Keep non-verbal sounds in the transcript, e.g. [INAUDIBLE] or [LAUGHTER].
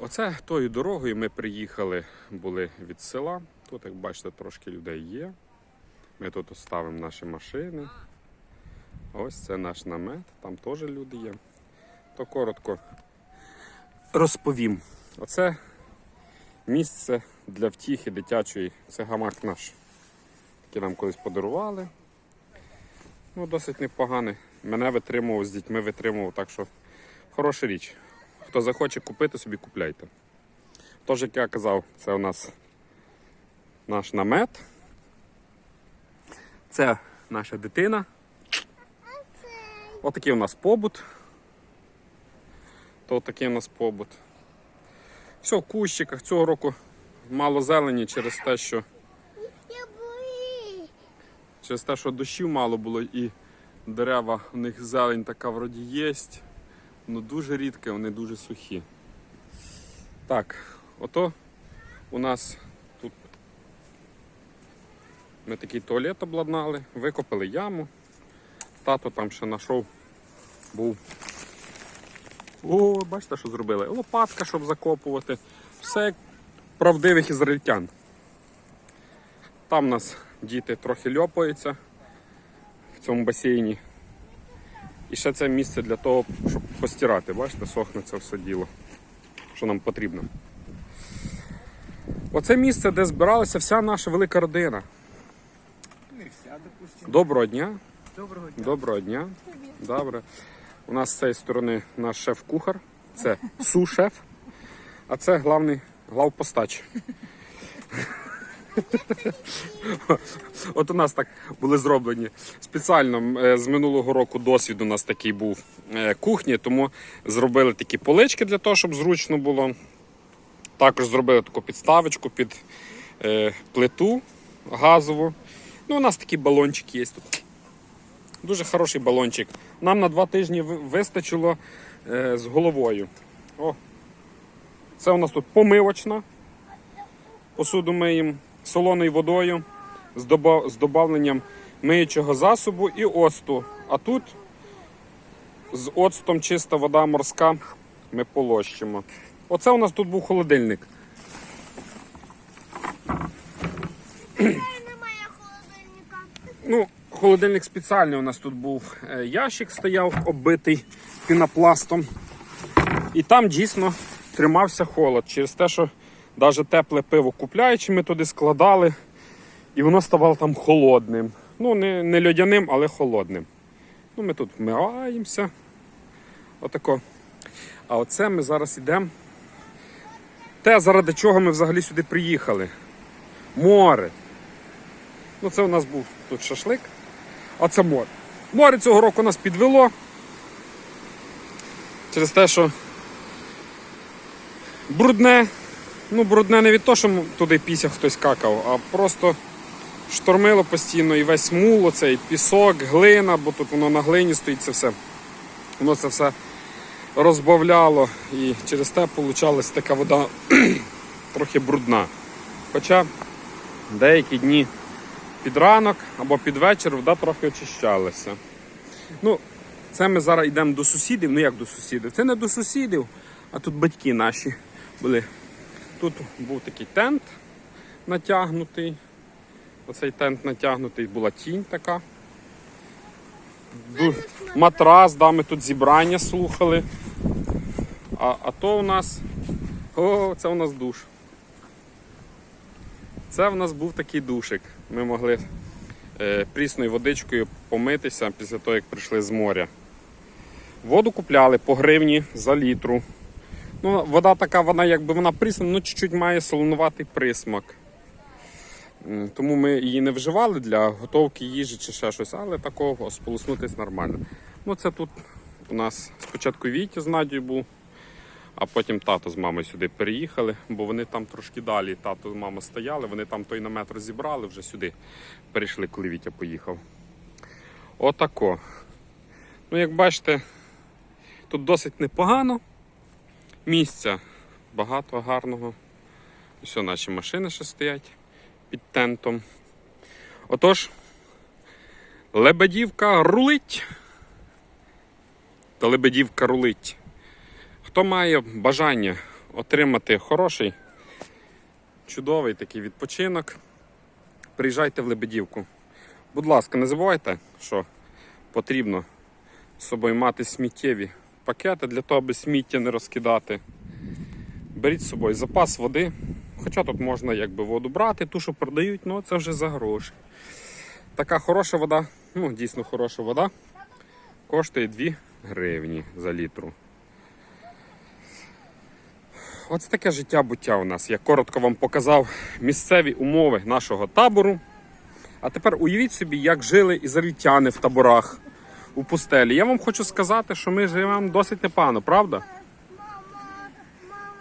Оце тою дорогою ми приїхали, були від села. Тут, як бачите, трошки людей є. Ми тут оставимо наші машини. Ось це наш намет, там теж люди є. То коротко розповім. Оце місце для втіхи дитячої. Це гамак наш, який нам колись подарували. Ну, досить непоганий. Мене витримував з дітьми, витримував, так що хороша річ. Хто захоче купити, собі купляйте. Тож, як я казав, це у нас наш намет. Це наша дитина. Отакий у нас побут. То такий у нас побут. Все в кущиках. Цього року мало зелені через те, що через те, що дощів мало було і дерева, у них зелень така вроді є. Ну дуже рідке, вони дуже сухі. Так, ото у нас тут ми такий туалет обладнали, викопали яму. Тато там ще знайшов, був. О, бачите, що зробили? Лопатка, щоб закопувати. Все правдивих ізраїльтян. Там у нас діти трохи льопаються в цьому басейні. І ще це місце для того, щоб постирати. Бачите, сохне це все діло, що нам потрібно. Оце місце, де збиралася вся наша велика родина. Не вся, допустим. Доброго дня. Доброго дня. Доброго дня. Добре. У нас з цієї сторони наш шеф-кухар, це су-шеф, а це главний главпостач. [LAUGHS] [LAUGHS] От у нас так були зроблені спеціально е, з минулого року досвід у нас такий був е, кухні, тому зробили такі полички для того, щоб зручно було. Також зробили таку підставочку під е, плиту газову. Ну, у нас такий балончик є тут. Дуже хороший балончик. Нам на два тижні вистачило з головою. О, це у нас тут помивочна. Посуду миємо солоною водою з, додавленням миючого засобу і оцту. А тут з оцтом чиста вода морська ми полощимо. Оце у нас тут був холодильник. Немає холодильника. Ну, холодильник спеціальний у нас тут був е, ящик, стояв оббитий пінопластом. І там дійсно тримався холод через те, що навіть тепле пиво купляючи, ми туди складали, і воно ставало там холодним. Ну, не, не льодяним, але холодним. Ну, ми тут вмиваємося. Отако. А оце ми зараз йдемо. Те, заради чого ми взагалі сюди приїхали. Море. Ну, це у нас був тут шашлик, а це море. Море цього року нас підвело. Через те, що брудне. Ну, брудне не від того, що туди після хтось какав, а просто штормило постійно і весь мул, оцей пісок, глина, бо тут воно на глині стоїть це все. Воно це все розбавляло і через те получалась така вода [CLEARS THROAT] трохи брудна. Хоча деякі дні під ранок або під вечір вода трохи очищалася. Ну, це ми зараз йдемо до сусідів. Ну як до сусідів? Це не до сусідів, а тут батьки наші були. Тут був такий тент натягнутий. Оцей тент натягнутий, була тінь така. Матрас, да, ми тут зібрання слухали. А, а то у нас. О, це у нас душ. Це в нас був такий душик. Ми могли е, прісною водичкою помитися після того, як прийшли з моря. Воду купляли по гривні за літру. Ну, вода така, вона якби вона прісна, ну чуть-чуть має солонуватий присмак. Тому ми її не вживали для готовки їжі чи ще щось, але такого сполоснутись нормально. Ну, це тут у нас спочатку Вітя з Надією був, а потім тато з мамою сюди переїхали, бо вони там трошки далі. Тато з мамою стояли, вони там той намет розібрали, вже сюди перейшли, коли Вітя поїхав. Отако. Ну, як бачите, тут досить непогано. Місця багато гарного. Ось наші машини ще стоять під тентом. Отож, Лебедівка рулить. Та Лебедівка рулить. Хто має бажання отримати хороший, чудовий такий відпочинок, приїжджайте в Лебедівку. Будь ласка, не забувайте, що потрібно з собою мати сміттєві пакети для того, аби сміття не розкидати. Беріть з собою запас води. Хоча тут можна якби воду брати, ту, що продають, але це вже за гроші. Така хороша вода, ну дійсно хороша вода, коштує 2 гривні за літру. Оце таке життя буття у нас. Я коротко вам показав місцеві умови нашого табору. А тепер уявіть собі, як жили ізраїльтяни в таборах у пустелі. Я вам хочу сказати, що ми живемо досить непогано, правда?